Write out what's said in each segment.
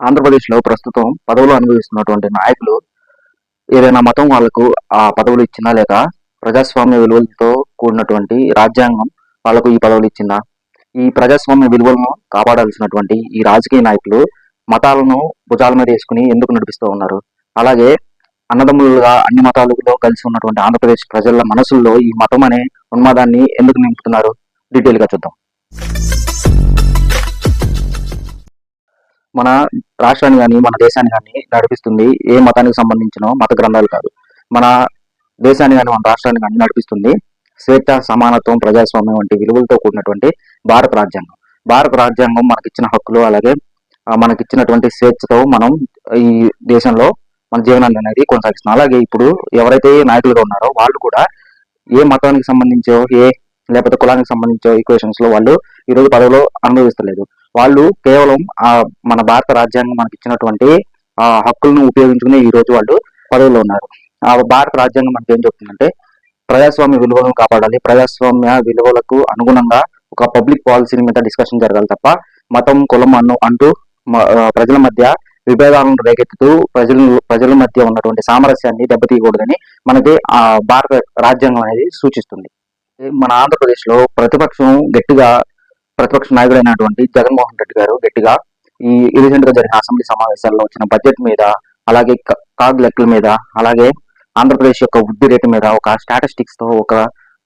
ఆంధ్రప్రదేశ్లో ప్రస్తుతం పదవులు అనుభవిస్తున్నటువంటి నాయకులు ఏదైనా మతం వాళ్ళకు ఆ పదవులు ఇచ్చినా లేక ప్రజాస్వామ్య విలువలతో కూడినటువంటి రాజ్యాంగం వాళ్ళకు ఈ పదవులు ఇచ్చిందా ఈ ప్రజాస్వామ్య విలువలను కాపాడాల్సినటువంటి ఈ రాజకీయ నాయకులు మతాలను భుజాల మీద వేసుకుని ఎందుకు నడిపిస్తూ ఉన్నారు? అలాగే అన్నదమ్ములుగా అన్ని మతాలలో కలిసి ఉన్నటువంటి ఆంధ్రప్రదేశ్ ప్రజల మనసుల్లో ఈ మతం అనే ఉన్మాదాన్ని ఎందుకు నింపుతున్నారు? డీటెయిల్గా చూద్దాం. మన రాష్ట్రాన్ని కానీ మన దేశాన్ని కానీ నడిపిస్తుంది. ఏ మతానికి సంబంధించిన మత గ్రంథాలు కాదు. మన దేశాన్ని కానీ మన రాష్ట్రాన్ని కానీ నడిపిస్తుంది. స్వేచ్ఛ సమానత్వం ప్రజాస్వామ్యం వంటి విలువలతో కూడినటువంటి భారత రాజ్యాంగం. భారత రాజ్యాంగం మనకిచ్చిన హక్కులు అలాగే మనకిచ్చినటువంటి స్వేచ్ఛతో మనం ఈ దేశంలో మన జీవనాన్ని అనేది కొనసాగిస్తున్నాం. అలాగే ఇప్పుడు ఎవరైతే నాయకులుగా ఉన్నారో వాళ్ళు కూడా ఏ మతానికి సంబంధించో ఏ లేకపోతే కులానికి సంబంధించో ఈక్వేషన్స్లో వాళ్ళు ఈ రోజు పదవిలో అనుభవిస్తలేదు. వాళ్ళు కేవలం ఆ మన భారత రాజ్యాంగం మనకి ఇచ్చినటువంటి ఆ హక్కులను ఉపయోగించుకునే ఈ రోజు వాళ్ళు పదవిలో ఉన్నారు. ఆ భారత రాజ్యాంగం మనకి ఏం చెప్తుందంటే ప్రజాస్వామ్య విలువలను కాపాడాలి. ప్రజాస్వామ్య విలువలకు అనుగుణంగా ఒక పబ్లిక్ పాలసీల మీద డిస్కషన్ జరగాలి తప్ప మతం కులం అన్ను అంటూ ప్రజల మధ్య విభేదాలను రేకెత్తుతూ ప్రజల ప్రజల మధ్య ఉన్నటువంటి సామరస్యాన్ని దెబ్బతీయకూడదని మనకి ఆ భారత రాజ్యాంగం అనేది సూచిస్తుంది. మన ఆంధ్రప్రదేశ్లో ప్రతిపక్షం గట్టిగా ప్రతిపక్ష నాయకుడైనటువంటి జగన్మోహన్ రెడ్డి గారు గట్టిగా ఈ రీసెంట్గా జరిగిన అసెంబ్లీ సమావేశాల్లో వచ్చిన బడ్జెట్ మీద అలాగే కాగ్ లెక్కల మీద అలాగే ఆంధ్రప్రదేశ్ యొక్క వృద్ధి రేటు మీద ఒక స్టాటిస్టిక్స్తో ఒక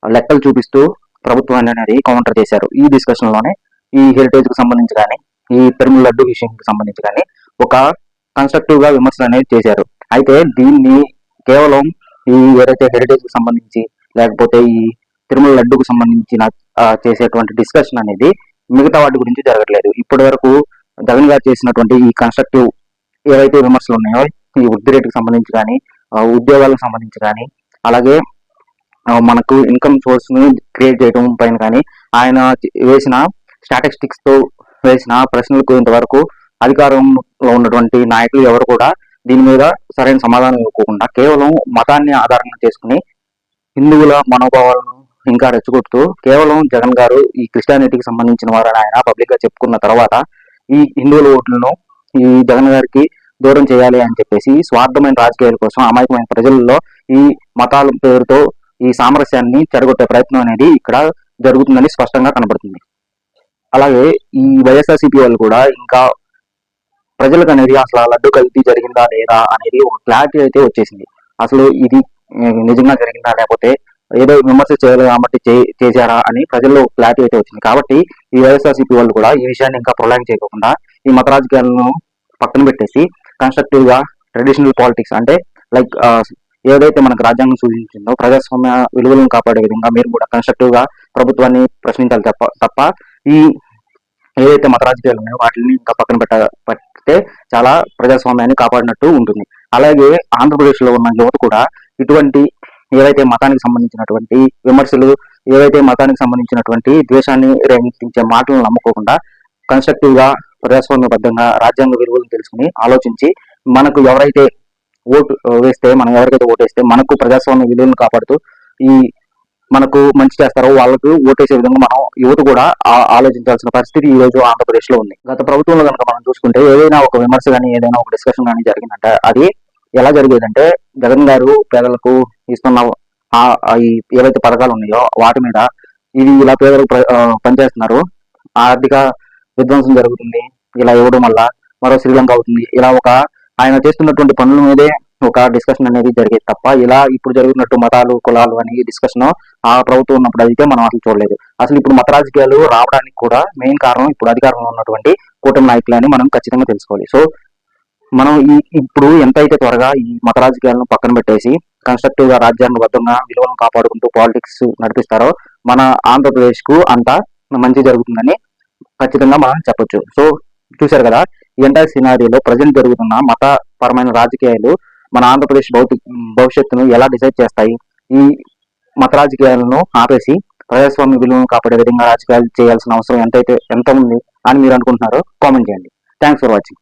లెక్కలు చూపిస్తూ ప్రభుత్వాన్ని అనేది కౌంటర్ చేశారు. ఈ డిస్కషన్లోనే ఈ హెరిటేజ్కు సంబంధించి కానీ ఈ తిరుమల లడ్డు విషయంకి సంబంధించి కానీ ఒక కన్స్ట్రక్టివ్గా విమర్శలు అనేది చేశారు. అయితే దీన్ని కేవలం ఈ ఏదైతే హెరిటేజ్కు సంబంధించి లేకపోతే ఈ తిరుమల లడ్డుకు సంబంధించిన చేసేటువంటి డిస్కషన్ అనేది మిగతా వాటి గురించి జరగట్లేదు. ఇప్పటి వరకు జగన్ గారు చేసినటువంటి ఈ కన్స్ట్రక్టివ్ ఏవైతే విమర్శలు ఉన్నాయో ఈ వృద్ధి రేటుకు సంబంధించి కానీ ఉద్యోగాలకు సంబంధించి కానీ అలాగే మనకు ఇన్కమ్ సోర్స్ని క్రియేట్ చేయడం పైన కానీ ఆయన వేసిన స్టాటిస్టిక్స్తో వేసిన ప్రశ్నలకు ఇంతవరకు అధికారంలో ఉన్నటువంటి నాయకులు ఎవరు కూడా దీని మీద సరైన సమాధానం ఇవ్వకుండా కేవలం మతాన్ని ఆధారంగా చేసుకుని హిందువుల మనోభావాలను ఇంకా రెచ్చగొడుతూ కేవలం జగన్ గారు ఈ క్రిస్టియానిటీకి సంబంధించిన వారని ఆయన పబ్లిక్గా చెప్పుకున్న తర్వాత ఈ హిందువుల ఓట్లను ఈ జగన్ గారికి దూరం చేయాలి అని చెప్పేసి స్వార్థమైన రాజకీయాల కోసం అమాయకమైన ప్రజల్లో ఈ మతాల పేరుతో ఈ సామరస్యాన్ని చెడగొట్టే ప్రయత్నం అనేది ఇక్కడ జరుగుతుందని స్పష్టంగా కనబడుతుంది. అలాగే ఈ వైఎస్ఆర్సీపీ వాళ్ళు కూడా ఇంకా ప్రజలకు అనేది అసలు ఆ లడ్డు కల్తీ జరిగిందా లేదా అనేది ఒక క్లారిటీ అయితే వచ్చేసింది. అసలు ఇది నిజంగా జరిగిందా లేకపోతే ఏదో విమర్శ చేయాలి కాబట్టి చే- చేశారా అని ప్రజల్లో క్లారిటీ అయితే వచ్చింది. కాబట్టి ఈ వైఎస్ఆర్సీపీ వాళ్ళు కూడా ఈ విషయాన్ని ఇంకా ప్రొలాంగ్ చేయకుండా ఈ మత రాజకీయాలను పక్కన పెట్టేసి కన్స్ట్రక్టివ్గా ట్రెడిషనల్ పాలిటిక్స్ అంటే లైక్ ఏదైతే మనకు రాజ్యాంగం సూచించిందో ప్రజాస్వామ్య విలువలను కాపాడే విధంగా మీరు కూడా కన్స్ట్రక్టివ్గా ప్రభుత్వాన్ని ప్రశ్నించాలి తప్ప తప్ప ఈ ఏదైతే మత రాజకీయాలు ఉన్నాయో వాటిని ఇంకా పక్కన పెట్ట పెడితే చాలా ప్రజాస్వామ్యాన్ని కాపాడినట్టు ఉంటుంది. అలాగే ఆంధ్రప్రదేశ్లో ఉన్న యువత కూడా ఇటువంటి ఏవైతే మతానికి సంబంధించినటువంటి విమర్శలు ఏవైతే మతానికి సంబంధించినటువంటి ద్వేషాన్ని రేగించే మాటలను నమ్ముకోకుండా కన్స్ట్రక్టివ్గా ప్రజాస్వామ్యబద్ధంగా రాజ్యాంగ విలువలను తెలుసుకుని ఆలోచించి మనకు ఎవరైతే ఓటు వేస్తే మనం ఎవరికైతే ఓటేస్తే మనకు ప్రజాస్వామ్య విలువలను కాపాడుతూ ఈ మనకు మంచి చేస్తారో వాళ్ళకు ఓటేసే విధంగా మనం యువత కూడా ఆలోచించాల్సిన పరిస్థితి ఈ రోజు ఆంధ్రప్రదేశ్లో ఉంది. గత ప్రభుత్వంలో కనుక మనం చూసుకుంటే ఏదైనా ఒక విమర్శ కానీ ఏదైనా ఒక డిస్కషన్ కానీ జరిగిందంటే అది ఎలా జరిగేదంటే జగన్ గారు పేదలకు ఇస్తున్న ఈ ఏవైతే పథకాలు ఉన్నాయో వాటి మీద ఇది ఇలా పేదలకు ప్ర- ఆ, పనిచేస్తున్నారు. ఆర్థిక విధ్వంసం జరుగుతుంది. ఇలా ఇవ్వడం వల్ల మరో శ్రీలంక అవుతుంది. ఇలా ఒక ఆయన చేస్తున్నటువంటి పనుల మీదే ఒక డిస్కషన్ అనేది జరిగేది తప్ప ఇలా ఇప్పుడు జరుగుతున్నట్టు మతాలు కులాలు అని డిస్కషన్ ఆ ప్రభుత్వం ఉన్నప్పుడు అయితే మనం అసలు చూడలేదు. అసలు ఇప్పుడు మత రాజకీయాలు రావడానికి కూడా మెయిన్ కారణం ఇప్పుడు అధికారంలో ఉన్నటువంటి కూటమి నాయకులని మనం ఖచ్చితంగా తెలుసుకోవాలి. సో మనం ఈ ఇప్పుడు ఎంత అయితే త్వరగా ఈ మత రాజకీయాలను పక్కన పెట్టేసి కన్స్ట్రక్టివ్గా రాజ్యాంగబద్ధంగా విలువలను కాపాడుకుంటూ పాలిటిక్స్ నడిపిస్తారో మన ఆంధ్రప్రదేశ్కు అంతా మంచి జరుగుతుందని ఖచ్చితంగా మనం చెప్పొచ్చు. సో చూశారు కదా ఈ ఎంటైర్ సినారీలో ప్రజెంట్ జరుగుతున్న మతపరమైన రాజకీయాలు మన ఆంధ్రప్రదేశ్ భౌతిక భవిష్యత్తును ఎలా డిసైడ్ చేస్తాయి? ఈ మత రాజకీయాలను ఆపేసి ప్రజాస్వామ్య విలువను కాపాడే విధంగా రాజకీయాలు చేయాల్సిన అవసరం ఎంతైతే ఎంత ఉంది అని మీరు అనుకుంటున్నారో కామెంట్ చేయండి. Thanks for watching